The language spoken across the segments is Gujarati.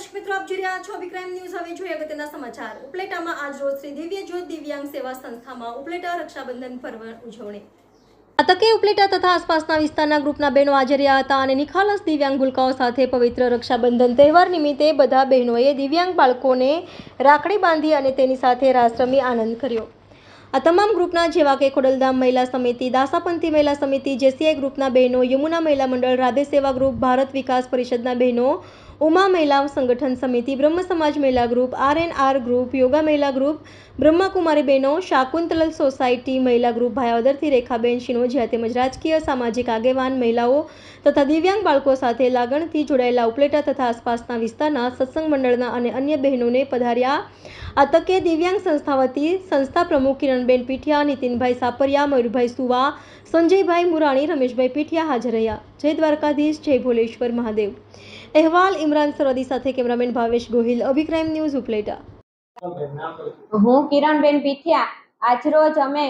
દર્શક મિત્રો, આપ જોઈ રહ્યા છો અભિક્રાઇમ ન્યૂઝ. હવે જોઈએ અગત્યના સમાચાર. ઉપલેટામાં આજ રોજ શ્રી દિવ્ય જ્યોત દિવ્યાંગ સેવા સંસ્થામાં ઉપલેટા રક્ષાબંધન પર્વ ઉજવણી. આ તકે ઉપલેટા તથા આસપાસના વિસ્તારના ગ્રુપના બહેનો હાજર રહ્યા હતા અને નિખાલસ દિવ્યાંગ ગુલકાઓ સાથે પવિત્ર રક્ષાબંધન તહેવાર નિમિત્તે બધા બહેનોએ દિવ્યાંગ બાળકોને રાખડી બાંધી અને તેની સાથે રાસ રમી આનંદ કર્યો. આ તમામ ગ્રુપના જેવા કે ખોડલધામ મહિલા સમિતિ, દાસાપંથી મહિલા સમિતિ, જેસીઆઈ ગ્રુપના બહેનો, યમુના મહિલા મંડળ, રાધે સેવા ગ્રુપ, ભારત વિકાસ પરિષદના બહેનો, ઉમા મહિલા સંગઠન સમિતિ, બ્રહ્મ સમાજ મહિલા group R N R group, yoga મહિલા ગ્રુપ, બ્રહ્માકુમારી બહેનો, શાકુંતલલ સોસાયટી મહિલા ગ્રુપ ભાયાવદરથી રેખાબેન શિનોજિયા તેમજ રાજકીય સામાજિક આગેવાન મહિલાઓ તથા દિવ્યાંગ બાળકો સાથે લાગણથી જોડાયેલા ઉપલેટા તથા આસપાસના વિસ્તારના સત્સંગ મંડળના અને અન્ય બહેનોને પધાર્યા. આ તકે દિવ્યાંગ સંસ્થા વતી સંસ્થા પ્રમુખ કિરણબેન પીઠિયા, નીતિનભાઈ સાપરિયા, મયુરભાઈ સુવા, સંજયભાઈ મુરાણી, રમેશભાઈ પીઠિયા હાજર રહ્યા. જય દ્વારકાધીશ, જય ભોલેશ્વર મહાદેવ. અહેવાલ ઇમરાન સરવદી સાથે કેમેરામેન ભાવેશ ગોહિલ. અભિક્રાઇમ ન્યૂઝ ઉપલેટા. હું કિરણબેન પીઠિયા. આજરોજ અમે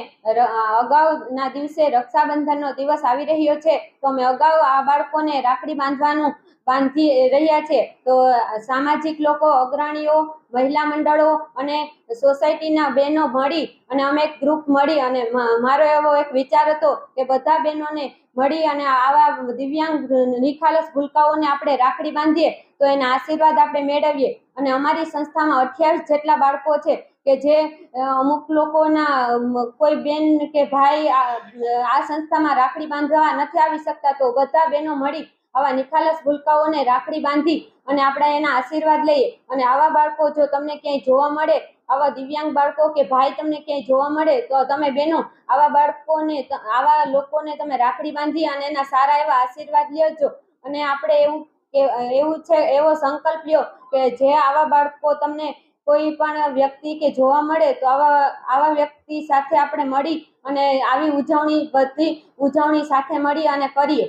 અગાઉના દિવસે રક્ષાબંધનનો દિવસ આવી રહ્યો છે. તો અમે અગાઉ આ બાળકોને રાખડી બાંધવાનું બાંધી રહ્યા છે. તો સામાજિક લોકો, અગ્રણીઓ મહિલા મંડળો અને સોસાયટીના બહેનો મળી અને અમે એક ગ્રુપ મળી અને મારો એવો એક વિચાર હતો કે બધા બહેનોને મળી અને આવા દિવ્યાંગ નિખાલસ ભૂલકાઓને આપણે રાખડી બાંધીએ તો એના આશીર્વાદ આપણે મેળવીએ. અને અમારી સંસ્થામાં અઠ્યાવીસ જેટલા બાળકો છે કે જે અમુક લોકોના કોઈ બેન કે ભાઈ આ સંસ્થામાં રાખડી બાંધવા નથી આવી શકતા તો બધા બહેનો મળી આવા નિખાલસ ભૂલકાઓને રાખડી બાંધી અને આપણે એના આશીર્વાદ લઈએ. અને આવા બાળકો જો તમને ક્યાંય જોવા મળે, આવા દિવ્યાંગ બાળકો કે ભાઈ તમને ક્યાંય જોવા મળે, તો તમે બહેનો આવા બાળકોને આવા લોકોને તમે રાખડી બાંધી અને એના સારા એવા આશીર્વાદ લેજો અને આપણે એવું કે, એવું છે, એવો સંકલ્પ લ્યો કે જે આવા બાળકો તમને કોઈ પણ વ્યક્તિ કે જોવા મળે, તો આવા આવા વ્યક્તિ સાથે આપણે મળી અને આવી ઉજવણી બધી ઉજવણી સાથે મળી અને કરીએ.